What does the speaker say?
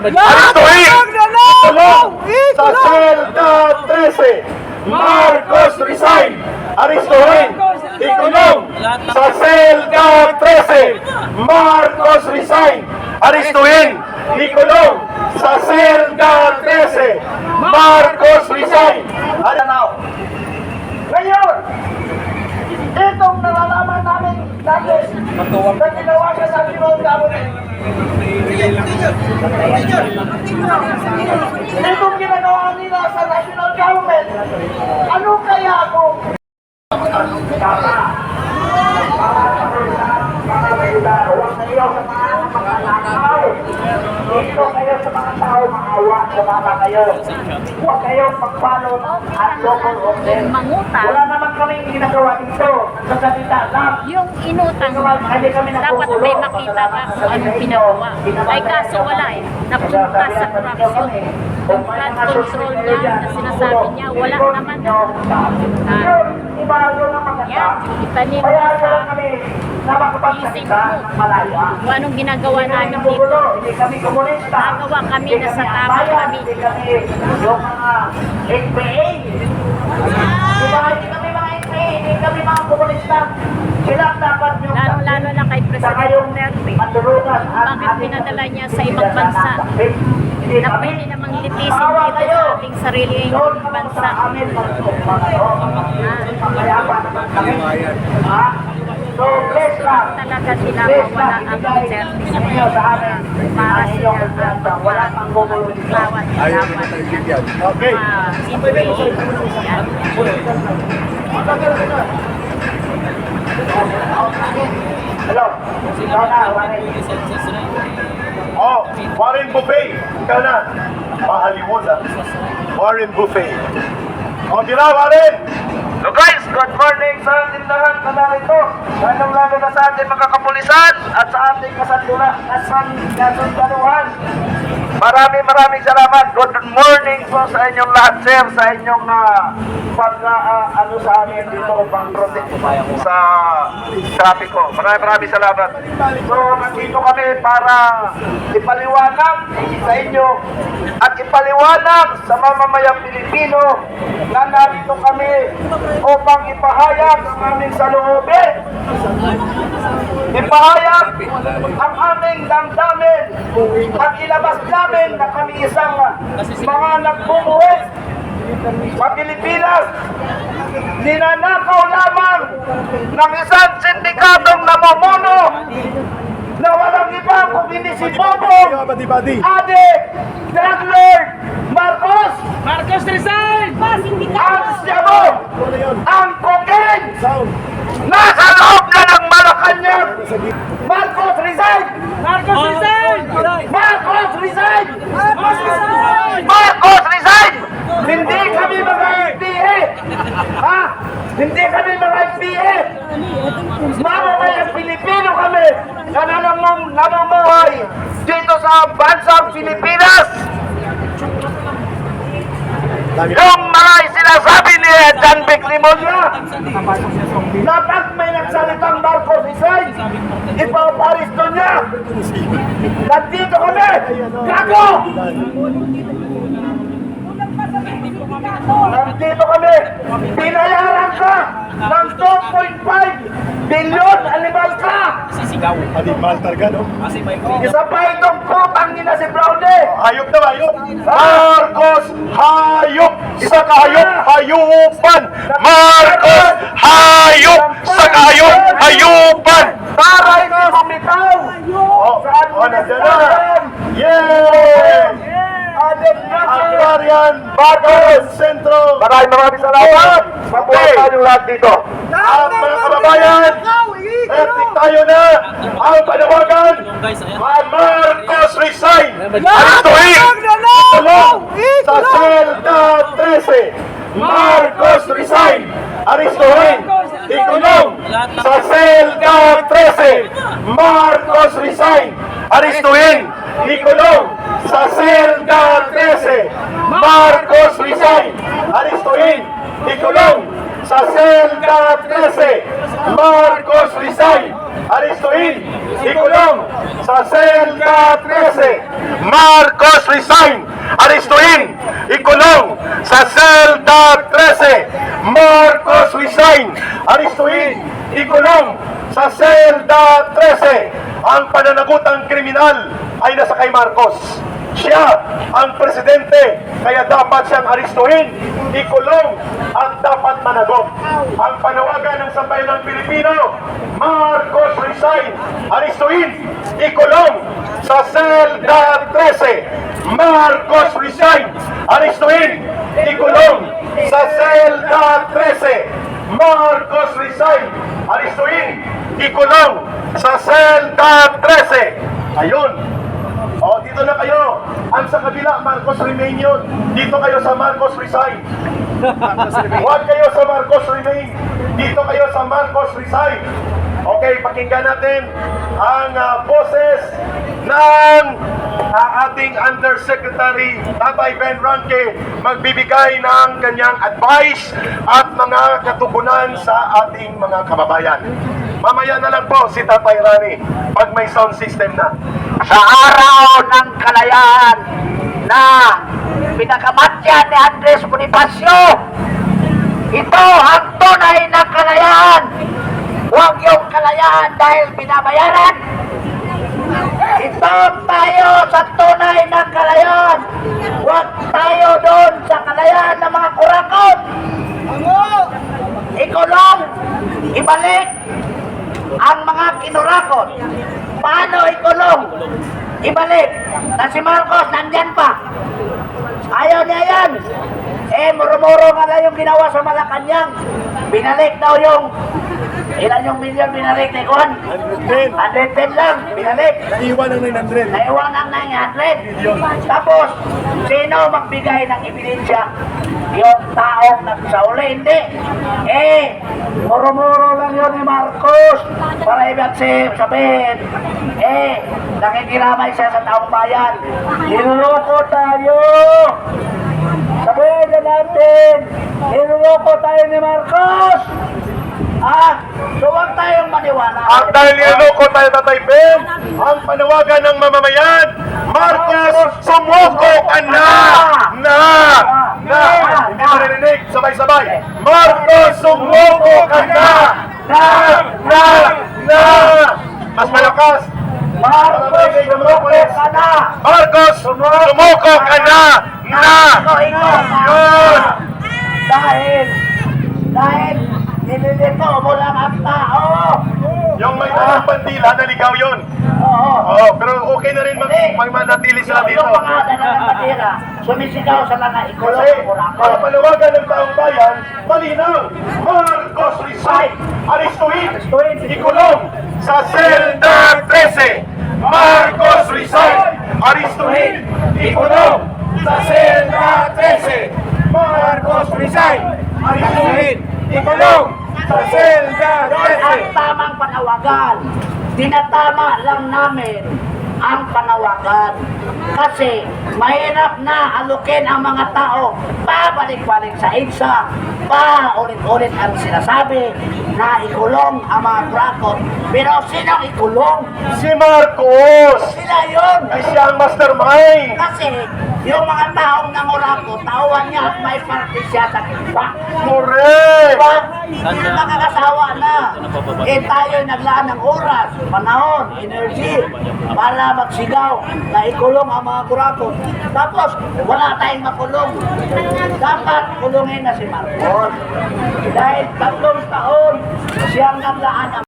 Aristuin! Ikulong sa selda 13. Marcos resign! Aristuin! Ikulong sa selda 13. Marcos resign! Aristuin! Ikulong sa selda 13. Marcos resign! Ano? Ngayon, itong nalalaman namin dati na ginawa siya sa Pinoy Government. Itong ginagawa nila sa national government, ano kaya kung Huwag kayo sa mga magnanakaw. Dito kayo sa mga tao maawa, sumama kayo. Huwag kayong mag-follow at local order. Mangutang. Wala naman kaming ginagawa dito. Sa salita lang. Yung inutang mo, dapat may makita ka kung anong pinagawa. Ay kaso wala eh. Napunta sa corruption. Yung flood control niya na sinasabi niya, wala naman. Maganda. Yan, itanim Kaya mo sa kami na makapagsalita malaya. kung anong ginagawa kami namin dito. kami. Nagawa kami na sa kami tama kami. Kami yung mga Hindi kami mga NPA, hindi kami mga komunista. Sila ang dapat yung Lalo-lalo na kay Saka President yung Duterte. Bakit pinadala niya sa ibang bansa? Na pwede namang litisin dito sa ating sariling Doon naman bansa. lang. Talaga pinapawala ang Duterte sa Inyo sa amin. para inyong ang kontrata. Wala pang gugulo dito. bawat bawat Okay. ah. Yan. Hello. Ikaw na, Warren. Oh, Warren Buffet. Ikaw na. Mahaliwon na. Warren Buffet. O, di na, Warren! So guys, good morning sa ating lahat na narito. Lalong lalo na sa ating mga kapulisan at sa ating kasandula, kasan, kasundaluhan. Maraming maraming salamat. Good morning po sa inyong lahat, sir, sa inyong uh, pag ah, ano sa amin dito pang protect sa trapiko. Maraming maraming salamat. So, nandito kami para ipaliwanag sa inyo at ipaliwanag sa mamamayang Pilipino na narito kami upang ipahayag ang aming saloobe. Ipahayag ang aming damdamin at ilabas namin na kami isang mga nagbumuhi sa Pilipinas. Ninanakaw lamang ng isang sindikatong namumuno na walang iba kung hindi si Bobong. Adik, Drug Lord, Marcos, Marcos resign! ang Siamo, ang Cocaine, Sound. nasa loob ka ng Malacanang. Marcos resign! Marcos resign! Marcos resign! Marcos resign! Marcos resign! Hindi kami mga FPA! Ha? Hindi kami mga FPA! Mamamayang Pilipino kami na namumuhay dito sa bansang Pilipinas! Yung mga sinasabi ni John Vic Limonya na pag may nagsalitang Marcos resign, ipaparisto niya! Nandito kami! Gago! Nandito kami! Pinayaran ka ng 2.5 billion animal ka! Animal talaga, no? Isa pa itong putang ina si Brownie! Hayop na, hayop! Marcos, hayop! Sa kahayop, hayupan! Marcos, hayop! Sa kahayop, hayupan! Taray na kumitaw! Oh, oh, na! Yay! Adik na Agrarian Bagon Sentro! Maraming maraming salamat! Mabuhay tayong lahat dito! Ang mga kababayan, epic tayo na ang panawagan ang Marcos resign! Aristoin! Tulong sa Selda 13! Marcos resign! Aristoin! Ikulong sa Selda 13! Marcos resign! Aristoin! Ikulong sa Selda 13! Marcos resign! Aristoin! Ikulong sa Selda 13! Marcos resign! Aristoin! Ikulong sa Selda 13! Marcos resign! Aristuin! Ikulong sa Selda 13! Marcos resign! Aristuin! Ikulong sa Selda 13! Ang pananagutang kriminal ay nasa kay Marcos. Siya ang presidente, kaya dapat siyang aristuhin, ikulong, at dapat managot. Ang panawagan ng sambayan ng Pilipino, Marcos resign, aristuhin, ikulong, sa Selda 13. Marcos resign, aristuhin, ikulong, sa Selda 13. Marcos resign, aristuhin, ikulong, sa Selda 13. Ayun, o, dito na kayo. Ang sa kabila, Marcos remain yun. Dito kayo sa Marcos resign. Huwag kayo sa Marcos remain. Dito kayo sa Marcos resign. Okay, pakinggan natin ang ah, boses ng ah, ating Undersecretary Tatay Ben Ranke magbibigay ng kanyang advice at mga katugunan sa ating mga kababayan. Mamaya na lang po si Tatay Rani pag may sound system na. sa araw ng kalayaan na pinakamatya ni Andres Bonifacio. Ito ang tunay na kalayaan. Huwag yung kalayaan dahil binabayaran. Ito tayo sa tunay na kalayaan. Huwag tayo doon sa kalayaan ng mga kurakot. Ikulong, ibalik ang mga kinurakot. Paano ikulong? Ibalik. Na si Marcos nandyan pa. Ayaw niya yan. Eh, muro-muro nga lang yung ginawa sa Malacanang. Binalik daw yung Ilan yung milyon binalik ni Juan? 110. 110 lang, binalik. Naiwan ang 900. Naiwan ang 900. Tapos, sino magbigay ng ebidensya? Yung taong nagsauli, hindi. Eh, muro-muro lang yun ni Marcos. Para ibig si- sabihin, eh, nakikiramay siya sa taong bayan. Niloloko tayo. Sabihin na natin, niloloko tayo ni Marcos. Ah, so huwag tayong maniwala. At dahil niloko tayo Tatay Ben, ang panawagan ng mamamayan, Marcos, sumuko ka na! Na! Na! Hindi maririnig, sabay-sabay. Marcos, sumuko ka na! Na! Na! Na! Mas malakas. Marcos, sumuko ka na! Marcos, sumuko ka na! Na! Yun! Dahil, lang ang tao! Yung may dalang bandila, naligaw yun. Oo. Oo, pero okay na rin mag, mag manatili sila dito. Yung mga dalagang batira, sumisigaw sa mga ikulong Kasi, ng Boracay. ang panawagan ng taong bayan, malinaw, Marcos resign, aristuin, ikulong sa Selda 13. Marcos resign, aristuin, ikulong sa Selda 13. Marcos resign, aristuin, ikulong Yun ang tamang panawagan. Tinatama lang namin ang panawagan. Kasi mahirap na alukin ang mga tao. Pabalik-balik sa EDSA. Pa ulit-ulit ang sinasabi na ikulong ang mga krakot. Pero sinong ikulong? Si Marcos! Sila yun. Ay siya ang mastermind! Kasi yung mga taong nangurakot, tawan niya at may parte siya sa kipa. Correct! Diba? Hindi nakakasawa na. Eh tayo naglaan ng oras, panahon, energy para magsigaw na ikulong ang mga kurakot. Tapos wala tayong makulong. Dapat kulungin na si Marcos. Dahil tatlong taon siyang naglaan ng